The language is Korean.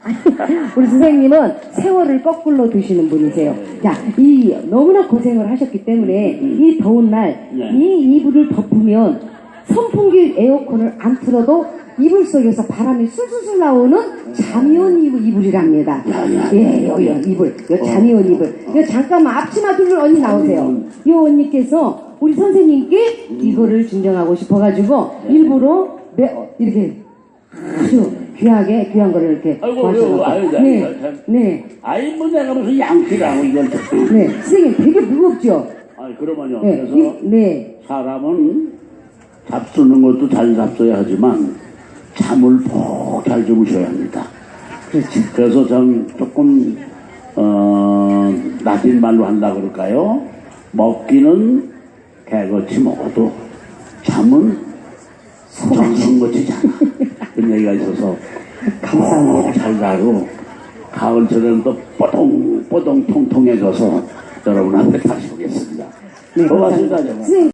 우리 선생님은 세월을 거꾸로 드시는 분이세요. 자, 이 너무나 고생을 하셨기 때문에 이 더운 날 네. 이 이불을 덮으면 선풍기 에어컨을 안 틀어도 이불 속에서 바람이 술술술 나오는 잠이 온 이불, 이불이랍니다. 예, 요, 요, 이불. 요 잠이 온 이불. 요 잠깐만 앞치마 들을 언니 나오세요. 요 언니께서 우리 선생님께 이거를 증정하고 싶어가지고 일부러 매- 어, 이렇게 아주 귀하게 귀한 거를 이렇게 아이고. 아이고, 아이고, 네, 아이고, 아이고. 네, 아이 뭐 내가 무슨 양치라고 이걸 네. 선생님 되게 무겁죠? 아 그러면요 네, 그래서 이- 네. 사람은 잡수는 것도 잘 잡숴야 하지만 잠을 푹 잘 주무셔야 합니다. 그렇죠. 그래서 전 조금 어 낮은 말로 한다 그럴까요? 먹기는 개같이 먹어도 잠은 정성같이 자라. 그런 얘기가 있어서 감사합니다. 푹잘 자고 가을철에는 또 뽀동 뽀동 통통해져서 여러분한테 다시 오겠습니다. 네, 고맙습니다. 정말. 선생님.